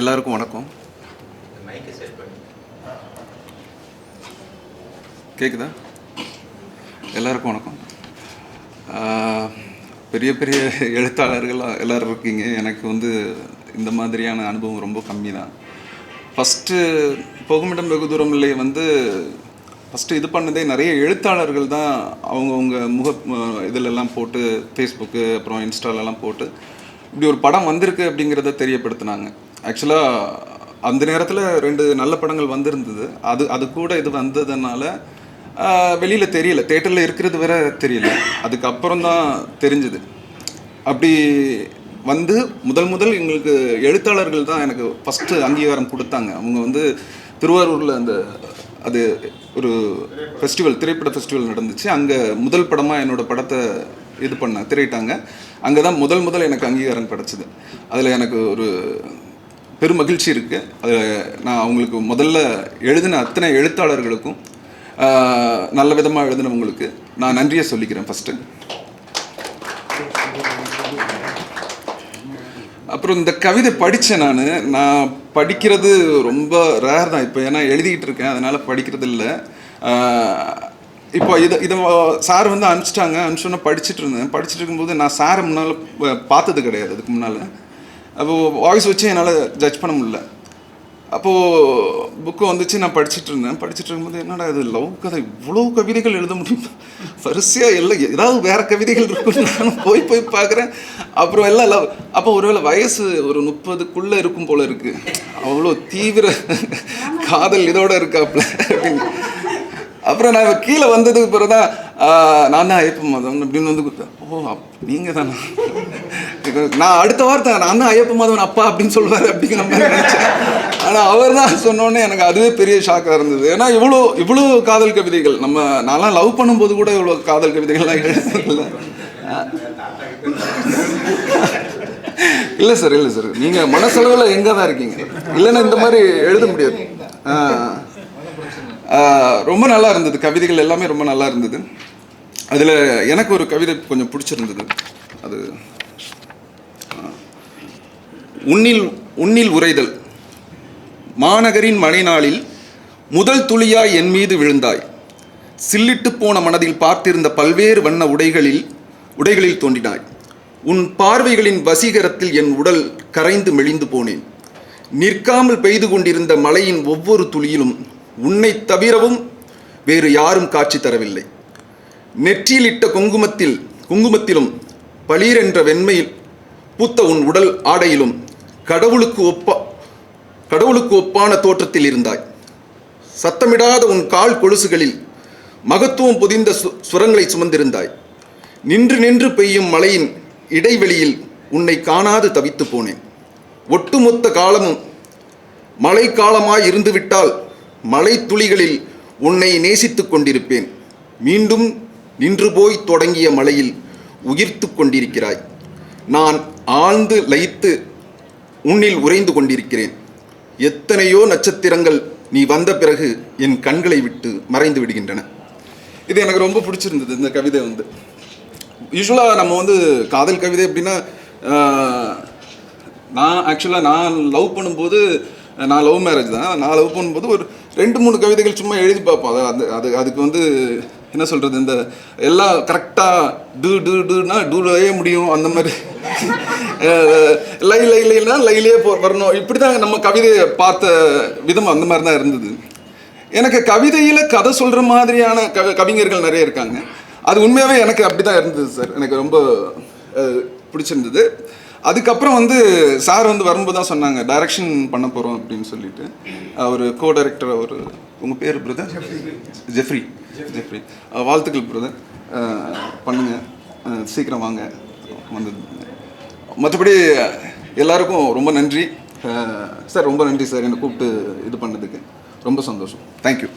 எல்லாருக்கும் வணக்கம். கேக்குதா? எல்லாருக்கும் வணக்கம். பெரிய பெரிய எழுத்தாளர்கள் எல்லோரும் இருக்கீங்க. எனக்கு வந்து இந்த மாதிரியான அனுபவம் ரொம்ப கம்மி தான் ஃபஸ்ட்டு புகுமிடம் வெகு தூரம் இல்லை வந்து ஃபஸ்ட்டு இது பண்ணதே நிறைய எழுத்தாளர்கள் தான் அவங்கவுங்க முக இதிலெல்லாம் போட்டு ஃபேஸ்புக்கு அப்புறம் இன்ஸ்டாலெல்லாம் போட்டு இப்படி ஒரு படம் வந்திருக்கு அப்படிங்கிறத தெரியப்படுத்தினாங்க. ஆக்சுவலாக அந்த நேரத்தில் ரெண்டு நல்ல படங்கள் வந்திருந்தது. அது அது கூட இது வந்ததுனால வெளியில் தெரியல. தேட்டரில் இருக்கிறது வேற தெரியல. அதுக்கப்புறம் தான் தெரிஞ்சுது. அப்படி வந்து முதல் முதல் எங்களுக்கு எழுத்தாளர்கள் தான் எனக்கு ஃபஸ்ட்டு அங்கீகாரம் கொடுத்தாங்க. அவங்க வந்து திருவாரூரில் அந்த அது ஒரு ஃபெஸ்டிவல் திரைப்பட ஃபெஸ்டிவல் நடந்துச்சு. அங்கே முதல் படமாக என்னோட படத்தை இது பண்ண திரையிட்டாங்க. அங்கே தான் முதல் முதல் எனக்கு அங்கீகாரம் கிடச்சிது. அதில் எனக்கு ஒரு பெரும் மகிழ்ச்சி இருக்குது அதில் நான் அவங்களுக்கு முதல்ல எழுதின அத்தனை எழுத்தாளர்களுக்கும் நல்ல விதமாக எழுதினவங்களுக்கு நான் நன்றியை சொல்லிக்கிறேன் ஃபஸ்ட்டு அப்புறம் இந்த கவிதை படித்தேன் நான். நான் படிக்கிறது ரொம்ப ரேர் தான். இப்போ ஏன்னா எழுதிக்கிட்டு இருக்கேன். அதனால் படிக்கிறது இல்லை இப்போ இதை இதை சார் வந்து அனுப்பிச்சிட்டாங்க அனுப்பிச்சோன்னே படிச்சுட்டு இருந்தேன். படிச்சுட்டு இருக்கும்போது நான் சாரை முன்னால் பார்த்தது கிடையாது அதுக்கு முன்னால். அப்போது வாய்ஸ் வச்சு என்னால் ஜட்ஜ் பண்ண முடியல. அப்போது புக்கு வந்துச்சு நான் படிச்சுட்டு இருந்தேன். படிச்சுட்டு இருக்கும்போது என்னடா இது லவ் கதை? இவ்வளோ கவிதைகள் எழுத முடியும்? வரிசையாக எல்லாம் ஏதாவது வேற கவிதைகள் இருக்குன்னு நானும் போய் போய் பார்க்குறேன். அப்புறம் எல்லாம் லவ் அப்போ ஒருவேளை வயசு ஒரு முப்பதுக்குள்ளே இருக்கும் போல இருக்கு. அவ்வளோ தீவிர காதல் இதோட இருக்காப்புல அப்படின்னு. அப்புறம் நான் கீழே வந்ததுக்கு பிறகு தான் நான் தான் ஐயப்ப மாதவன் அப்படின்னு வந்து கொடுத்தேன். ஓ அப் நீங்கள் தானா? நான் அடுத்த வார்த்தை நான் தான் ஐயப்ப மாதவன் அப்பா அப்படின்னு சொல்லுவார் அப்படிங்கிற மாதிரி நினச்சேன். ஆனால் அவர் தான் சொன்னோன்னே எனக்கு அதுவே பெரிய ஷாக்காக இருந்தது. ஏன்னா இவ்வளோ இவ்வளோ காதல் கவிதைகள் நம்ம நான்லாம் லவ் பண்ணும்போது கூட இவ்வளோ காதல் கவிதைகள்லாம் எழுதுறதில்ல. இல்லை சார் இல்லை சார். நீங்கள் மனசளவில் எங்கே தான் இருக்கீங்க? இல்லைன்னா இந்த மாதிரி எழுத முடியாது. ஆ. ரொம்ப நல்லா இருந்தது. கவிதைகள் எல்லாமே ரொம்ப நல்லா இருந்தது. அதில் எனக்கு ஒரு கவிதை கொஞ்சம் பிடிச்சிருந்தது. அது உன்னில் உன்னில் உரைதல் மாநகரின் மழை நாளில் முதல் துளியாய் என் மீது விழுந்தாய். சில்லிட்டு போன மனதில் பார்த்திருந்த பல்வேறு வண்ண உடைகளில் உடைகளில் தோன்றினாய். உன் பார்வைகளின் வசீகரத்தில் என் உடல் கரைந்து மெலிந்து போனேன். நிற்காமல் பெய்து கொண்டிருந்த மழையின் ஒவ்வொரு துளியிலும் உன்னை தவிரவும் வேறு யாரும் காட்சி தரவில்லை. நெற்றியிலிட்ட குங்குமத்தில் குங்குமத்திலும் பளீர் என்ற வெண்மையில் பூத்த உன் உடல் ஆடையிலும் கடவுளுக்கு ஒப்பா கடவுளுக்கு ஒப்பான தோற்றத்தில் இருந்தாய். சத்தமிடாத உன் கால் கொலுசுகளில் மகத்துவம் புதிந்த சு சுரங்களை சுமந்திருந்தாய். நின்று நின்று பெய்யும் மழையின் இடைவெளியில் உன்னை காணாது தவித்து போனேன். ஒட்டுமொத்த காலமும் மழை காலமாய் இருந்துவிட்டால் மலைத்துளிகளில் துளிகளில் உன்னை நேசித்துக் கொண்டிருப்பேன். மீண்டும் நின்று போய் தொடங்கிய மலையில் உயிர்த்து கொண்டிருக்கிறாய். நான் ஆழ்ந்து லயித்து உன்னில் உறைந்து கொண்டிருக்கிறேன். எத்தனையோ நட்சத்திரங்கள் நீ வந்த பிறகு என் கண்களை விட்டு மறைந்து விடுகின்றன. இது எனக்கு ரொம்ப பிடிச்சிருந்தது இந்த கவிதை வந்து. யூஸ்வலாக நம்ம வந்து காதல் கவிதை அப்படின்னா நான் ஆக்சுவலாக நான் லவ் பண்ணும்போது நான் லவ் மேரேஜ் தான். நான் லவ் பண்ணும்போது ஒரு ரெண்டு மூணு கவிதைகள் சும்மா எழுதி பார்ப்போம். அது அது அது அதுக்கு வந்து என்ன சொல்கிறது இந்த எல்லாம் கரெக்டாக டூ டூ டூனா டூலையே முடியும். அந்த மாதிரி. லை லை லைனா லைலே போ வரணும். இப்படி தான் நம்ம கவிதையை பார்த்த விதம் அந்த மாதிரி தான் இருந்தது. எனக்கு கவிதையில் கதை சொல்கிற மாதிரியான க கவிஞர்கள் நிறைய இருக்காங்க. அது உண்மையாகவே எனக்கு அப்படி தான் இருந்தது சார். எனக்கு ரொம்ப பிடிச்சிருந்தது. அதுக்கப்புறம் வந்து சார் வந்து வரும்போது தான் சொன்னாங்க டைரக்ஷன் பண்ண போகிறோம் அப்படின்னு சொல்லிட்டு. அவர் கோ டைரக்டர் அவர் உங்கள் பேர் பிரதர் ஜெஃப்ரி ஜெஃப்ரி வாழ்த்துக்கள் பிரதர் பண்ணுங்க. சீக்கிரம் வாங்க. வந்தது மற்றபடி எல்லாருக்கும் ரொம்ப நன்றி. சார் ரொம்ப நன்றி சார் என்னை கூப்பிட்டு இது பண்ணதுக்கு. ரொம்ப சந்தோஷம். தேங்க்யூ